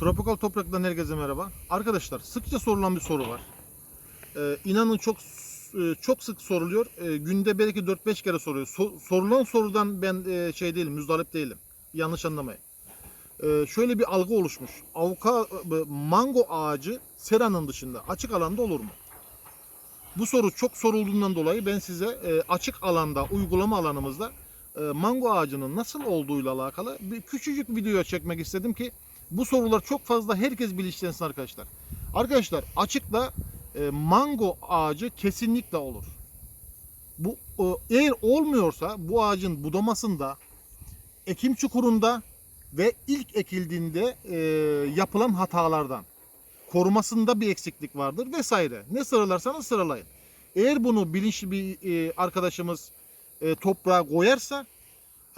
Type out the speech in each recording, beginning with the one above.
Tropikal Toprak'tan herkese merhaba. Arkadaşlar sıkça sorulan bir soru var. Ee, inanın çok e, çok sık soruluyor. Ee, günde belki 4-5 kere soruyor. So- sorulan sorudan ben e, şey değilim, müzdarip değilim. Yanlış anlamayın. Ee, şöyle bir algı oluşmuş. Avuka e, mango ağacı seranın dışında açık alanda olur mu? Bu soru çok sorulduğundan dolayı ben size e, açık alanda, uygulama alanımızda e, mango ağacının nasıl olduğuyla alakalı bir küçücük video çekmek istedim ki bu sorular çok fazla herkes bilinçlensin arkadaşlar. Arkadaşlar açıkta e, mango ağacı kesinlikle olur. Bu e, eğer olmuyorsa bu ağacın budamasında, ekim çukurunda ve ilk ekildiğinde e, yapılan hatalardan korumasında bir eksiklik vardır vesaire. Ne sıralarsanız sıralayın. Eğer bunu bilinçli bir e, arkadaşımız e, toprağa koyarsa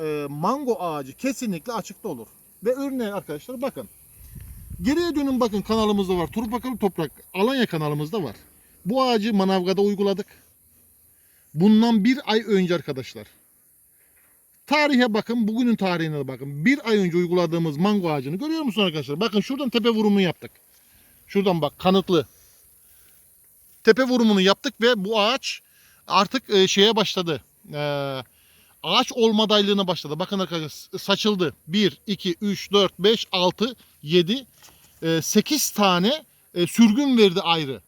e, mango ağacı kesinlikle açıkta olur. Ve örneğin arkadaşlar bakın. Geriye dönün bakın kanalımızda var. Turpakalı Toprak Alanya kanalımızda var. Bu ağacı Manavga'da uyguladık. Bundan bir ay önce arkadaşlar. Tarihe bakın, bugünün tarihine bakın. Bir ay önce uyguladığımız mango ağacını görüyor musun arkadaşlar? Bakın şuradan tepe vurumunu yaptık. Şuradan bak kanıtlı. Tepe vurumunu yaptık ve bu ağaç artık e, şeye başladı. E, ağaç olmadaylığına başladı. Bakın arkadaşlar saçıldı. 1, 2, 3, 4, 5, 6, 7, 8 tane e, sürgün verdi ayrı.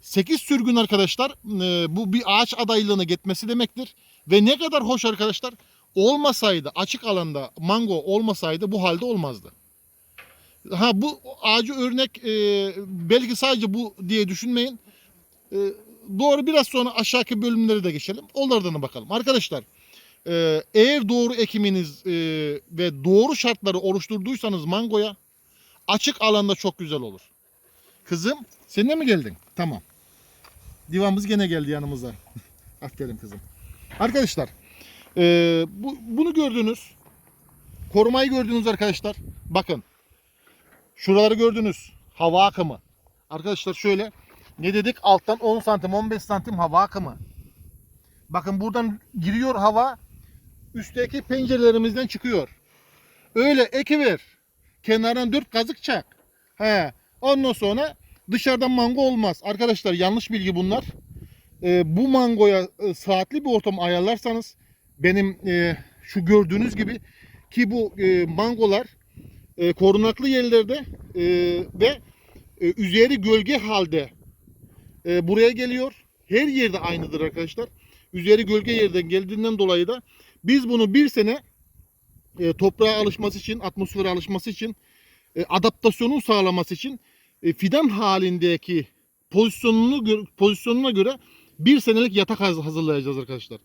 8 sürgün arkadaşlar e, bu bir ağaç adaylığına gitmesi demektir. Ve ne kadar hoş arkadaşlar olmasaydı açık alanda mango olmasaydı bu halde olmazdı. Ha bu ağacı örnek e, belki sadece bu diye düşünmeyin. E, doğru biraz sonra aşağıki bölümlere de geçelim. Onlardan da bakalım. Arkadaşlar e, eğer doğru ekiminiz e, ve doğru şartları oluşturduysanız mangoya açık alanda çok güzel olur. Kızım sen de mi geldin? Tamam. Divamız gene geldi yanımıza. Aferin kızım. Arkadaşlar e, bu, bunu gördünüz. Korumayı gördünüz arkadaşlar. Bakın. Şuraları gördünüz. Hava akımı. Arkadaşlar şöyle ne dedik? Alttan 10 santim 15 santim hava akımı. Bakın buradan giriyor hava. Üstteki pencerelerimizden çıkıyor. Öyle ekiver. Kenardan 4 kazık çak. He. Ondan sonra dışarıdan mango olmaz. Arkadaşlar yanlış bilgi bunlar. Ee, bu mangoya e, saatli bir ortam ayarlarsanız benim e, şu gördüğünüz gibi ki bu e, mangolar e, korunaklı yerlerde e, ve e, üzeri gölge halde e, buraya geliyor. Her yerde aynıdır arkadaşlar. Üzeri gölge yerden geldiğinden dolayı da biz bunu bir sene e, toprağa alışması için, atmosfere alışması için, e, adaptasyonun sağlaması için e, fidan halindeki pozisyonunu pozisyonuna göre bir senelik yatak haz- hazırlayacağız arkadaşlar.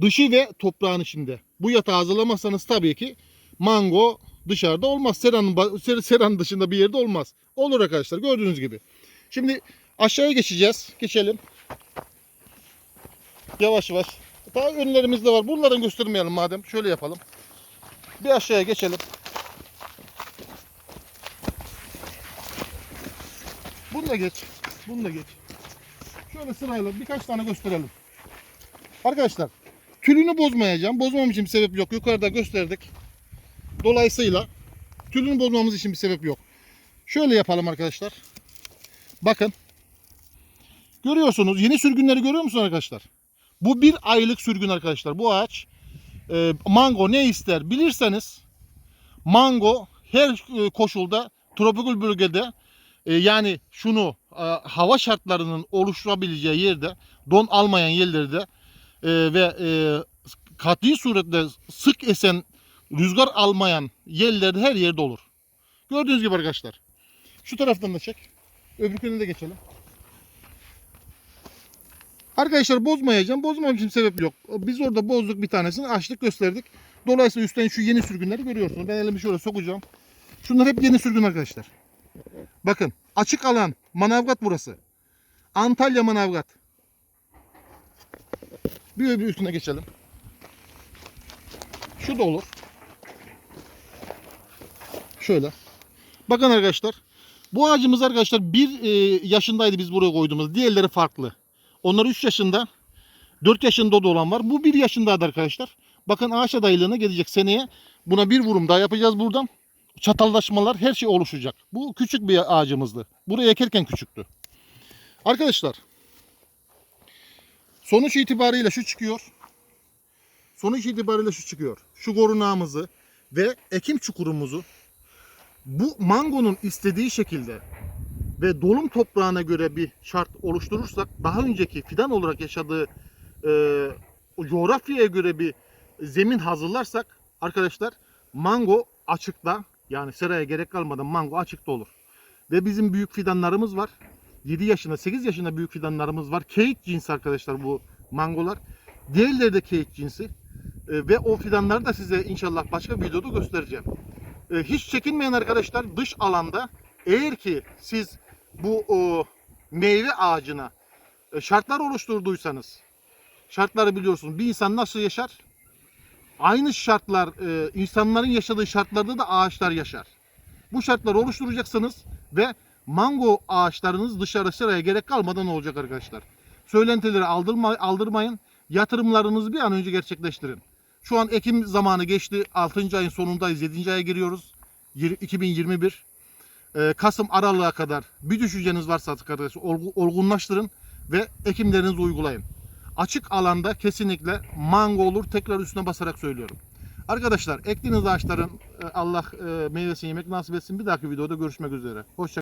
Dışı ve toprağın içinde. Bu yatağı hazırlamazsanız tabii ki mango dışarıda olmaz. Seranın, ba- ser- seranın dışında bir yerde olmaz. Olur arkadaşlar gördüğünüz gibi. Şimdi aşağıya geçeceğiz. Geçelim. Yavaş yavaş. Daha önlerimizde var. Buraları göstermeyelim madem. Şöyle yapalım. Bir aşağıya geçelim. Bunu da geç. Bunu da geç. Şöyle sırayla birkaç tane gösterelim. Arkadaşlar tülünü bozmayacağım. Bozmam için bir sebep yok. Yukarıda gösterdik. Dolayısıyla tülünü bozmamız için bir sebep yok. Şöyle yapalım arkadaşlar. Bakın. Görüyorsunuz. Yeni sürgünleri görüyor musunuz arkadaşlar? Bu bir aylık sürgün arkadaşlar. Bu ağaç e, mango ne ister bilirseniz mango her e, koşulda tropikal bölgede e, yani şunu e, hava şartlarının oluşturabileceği yerde don almayan yerlerde e, ve e, katli surette sık esen rüzgar almayan yerlerde her yerde olur. Gördüğünüz gibi arkadaşlar. Şu taraftan da çek. Öbürküne de geçelim. Arkadaşlar bozmayacağım. Bozmam için sebep yok. Biz orada bozduk bir tanesini. Açtık gösterdik. Dolayısıyla üstten şu yeni sürgünleri görüyorsunuz. Ben elimi şöyle sokacağım. Şunlar hep yeni sürgün arkadaşlar. Bakın açık alan. Manavgat burası. Antalya Manavgat. Bir öbür üstüne geçelim. Şu da olur. Şöyle. Bakın arkadaşlar. Bu ağacımız arkadaşlar bir e, yaşındaydı biz buraya koyduğumuz. Diğerleri farklı. Onlar 3 yaşında. 4 yaşında da olan var. Bu 1 yaşındaydı arkadaşlar. Bakın ağaç adaylığına gelecek seneye. Buna bir vurum daha yapacağız buradan. çatallaşmalar her şey oluşacak. Bu küçük bir ağacımızdı. Buraya ekerken küçüktü. Arkadaşlar sonuç itibariyle şu çıkıyor. Sonuç itibariyle şu çıkıyor. Şu korunağımızı ve ekim çukurumuzu bu mangonun istediği şekilde ve dolum toprağına göre bir şart oluşturursak daha önceki fidan olarak yaşadığı e, coğrafyaya göre bir zemin hazırlarsak arkadaşlar mango açıkta yani seraya gerek kalmadan mango açıkta olur. Ve bizim büyük fidanlarımız var. 7 yaşında 8 yaşında büyük fidanlarımız var. Keyik cinsi arkadaşlar bu mangolar. Diğerleri de keyik cinsi. E, ve o fidanları da size inşallah başka bir videoda göstereceğim. E, hiç çekinmeyin arkadaşlar dış alanda eğer ki siz bu o, meyve ağacına e, şartlar oluşturduysanız şartları biliyorsunuz. Bir insan nasıl yaşar? Aynı şartlar e, insanların yaşadığı şartlarda da ağaçlar yaşar. Bu şartları oluşturacaksınız ve mango ağaçlarınız dışarı sıraya gerek kalmadan olacak arkadaşlar. Söylentileri aldırma, aldırmayın. Yatırımlarınızı bir an önce gerçekleştirin. Şu an Ekim zamanı geçti. 6. ayın sonundayız. 7. aya giriyoruz. Yir- 2021. Ee, Kasım aralığa kadar bir düşünceniz varsa arkadaşlar olgu- olgunlaştırın ve ekimlerinizi uygulayın. Açık alanda kesinlikle mango olur. Tekrar üstüne basarak söylüyorum. Arkadaşlar ektiğiniz ağaçların e, Allah e, meyvesini yemek nasip etsin. Bir dahaki videoda görüşmek üzere. Hoşça